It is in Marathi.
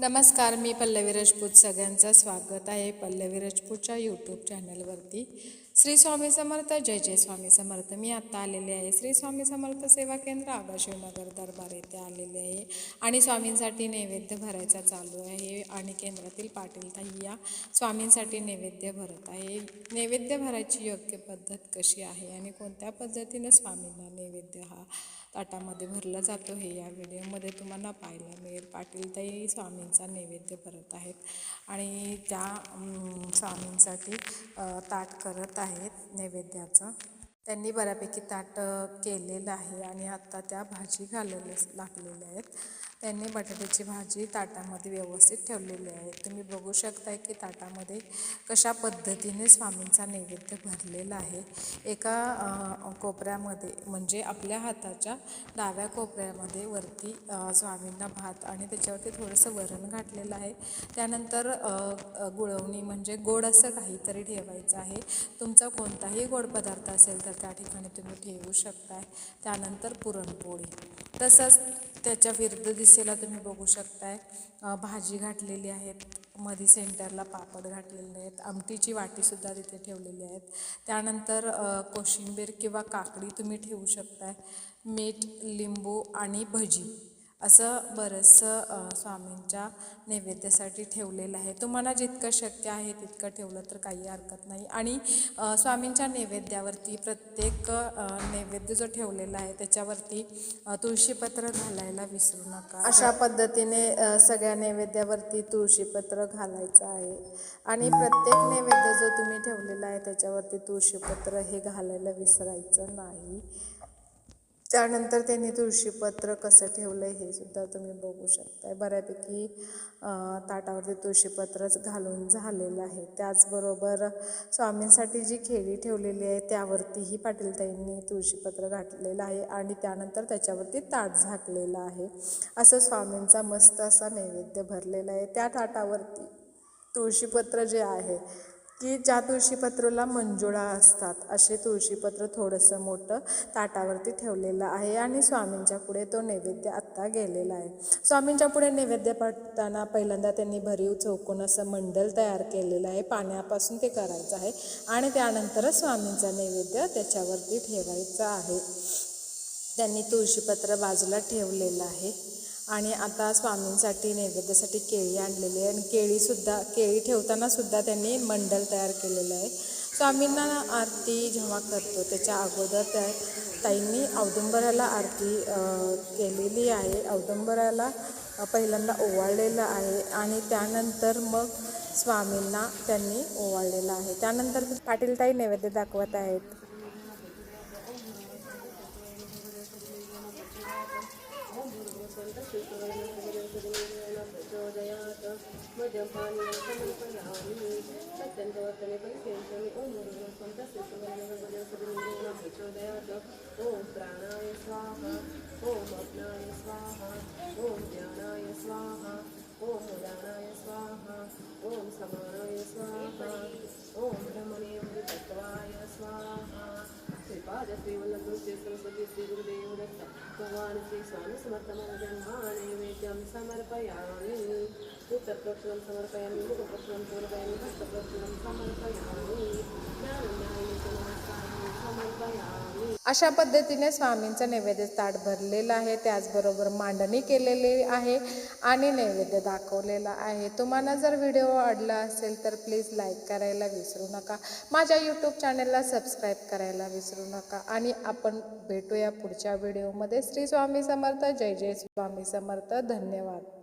नमस्कार मी पल्लवी राजपूत. सगळ्यांचं स्वागत आहे पल्लवी राजपूतच्या यूट्यूब चॅनलवरती श्री स्वामी समर्थ जय जय स्वामी समर्थ. मी आत्ता आलेले आहे श्री स्वामी समर्थ सेवा केंद्र आगाशिवनगर दरबार येथे आलेले आहे. आणि स्वामींसाठी नैवेद्य भरायचा चालू आहे आणि केंद्रातील पाटील ताई या स्वामींसाठी नैवेद्य भरत आहे. नैवेद्य भरायची योग्य पद्धत कशी आहे आणि कोणत्या पद्धतीनं स्वामींना नैवेद्य हा ताटामध्ये भरला जातो हे या व्हिडिओमध्ये तुम्हाला पाहायला मिळेल. पाटील ताई स्वामींचा नैवेद्य करत आहेत आणि त्या स्वामींसाठी ताट करत आहेत नैवेद्याचं. त्यांनी बऱ्यापैकी ताट केलेलं आहे आणि आत्ता त्या भाजी घालायला लागलेल्या आहेत. त्यांनी बटाट्याची भाजी ताटामध्ये व्यवस्थित ठेवलेली आहे. तुम्ही बघू शकताय की ताटामध्ये कशा पद्धतीने स्वामींचा नैवेद्य भरलेला आहे. एका कोपऱ्यामध्ये म्हणजे आपल्या हाताच्या डाव्या कोपऱ्यामध्ये वरती स्वामींना भात आणि त्याच्यावरती थोडंसं वरण घातलेलं आहे. त्यानंतर गुळवणी म्हणजे गोड असं काहीतरी ठेवायचं आहे. तुमचा कोणताही गोड पदार्थ असेल तर त्या ठिकाणी तुम्ही ठेवू शकताय. त्यानंतर पुरणपोळी. तसंच त्याच्या विरुद्ध दिशेला तुम्ही बघू शकताय. भाजी घातलेली आहेत. मधी सेंटरला पापड घातलेले आहेत. आमटीची वाटीसुद्धा तिथे ठेवलेली आहेत. त्यानंतर कोशिंबीर किंवा काकडी तुम्ही ठेवू शकताय. मीठ लिंबू आणि भजी. असं बरंचसं स्वामींच्या नैवेद्यासाठी ठेवलेलं आहे. तुम्हाला जितकं शक्य आहे तितकं ठेवलं तर काही हरकत नाही. आणि स्वामींच्या नैवेद्यावरती प्रत्येक नैवेद्य जो ठेवलेला आहे त्याच्यावरती तुळशीपत्र घालायला विसरू नका. अशा पद्धतीने सगळ्या नैवेद्यावरती तुळशीपत्र घालायचं आहे. आणि प्रत्येक नैवेद्य जो तुम्ही ठेवलेला आहे त्याच्यावरती तुळशीपत्र हे घालायला विसरायचं नाही. त्यानंतर त्यांनी तुळशीपत्र कसं ठेवलं आहे हे सुद्धा तुम्ही बघू शकताय. बऱ्यापैकी ताटावरती तुळशीपत्रच घालून झालेलं आहे. त्याचबरोबर स्वामींसाठी जी खेळी ठेवलेली आहे त्यावरतीही पाटीलताईंनी तुळशीपत्र घातलेलं आहे आणि त्यानंतर त्याच्यावरती ताट झाकलेलं आहे. असं स्वामींचा मस्त असा नैवेद्य भरलेला आहे. त्या ताटावरती तुळशीपत्र जे आहे की ज्या तुळशीपत्राला मंजुळा असतात असे तुळशीपत्र थोडंसं मोठं ताटावरती ठेवलेलं आहे आणि स्वामींच्या पुढे तो नैवेद्य आत्ता गेलेला आहे. स्वामींच्या पुढे नैवेद्य पडताना पहिल्यांदा त्यांनी भरीव चौकोन असं मंडल तयार केलेलं आहे. पाण्यापासून ते करायचं आहे आणि त्यानंतरच स्वामींचा नैवेद्य त्याच्यावरती ठेवायचा आहे. त्यांनी तुळशीपत्र बाजूला ठेवलेलं आहे. आणि आता स्वामींसाठी नैवेद्यासाठी केळी आणलेली आहे. आणि केळीसुद्धा केळी ठेवतानासुद्धा त्यांनी मंडल तयार केलेलं आहे. स्वामींना आरती जेव्हा करतो त्याच्या अगोदर त्या ताईंनी औदुंबराला आरती केलेली आहे. औदुंबराला पहिल्यांदा ओवाळलेलं आहे. आणि त्यानंतर मग स्वामींना त्यांनी ओवाळलेलं आहे. त्यानंतर पाटीलताई नैवेद्य दाखवत आहेत. ओम प्राणाय स्वाहा ओम अग्नाय स्वाहा ओम ज्ञानाय स्वाहा ओम उदानाय स्वाहा ओम समानाय స్వామిసమర్థమైన జన్మాని వేద్యం సమర్పయామి. ఉత్తరప్రక్షణం సమర్పయామి ముఖప్రక్షణం సమర్పయామి హస్తప్రక్షణం సమర్పయామి. జ్ఞానం अशा पद्धतीने स्वामींचं नैवेद्य ताट भरलेलं आहे. त्याचबरोबर मांडणी केलेली आहे आणि नैवेद्य दाखवलेला आहे. तुम्हाला जर व्हिडिओ आवडला असेल तर प्लीज लाईक करायला विसरू नका. माझ्या यूट्यूब चॅनलला सबस्क्राईब करायला विसरू नका. आणि आपण भेटूया पुढच्या व्हिडिओमध्ये. श्री स्वामी समर्थ. जय जय स्वामी समर्थ. धन्यवाद.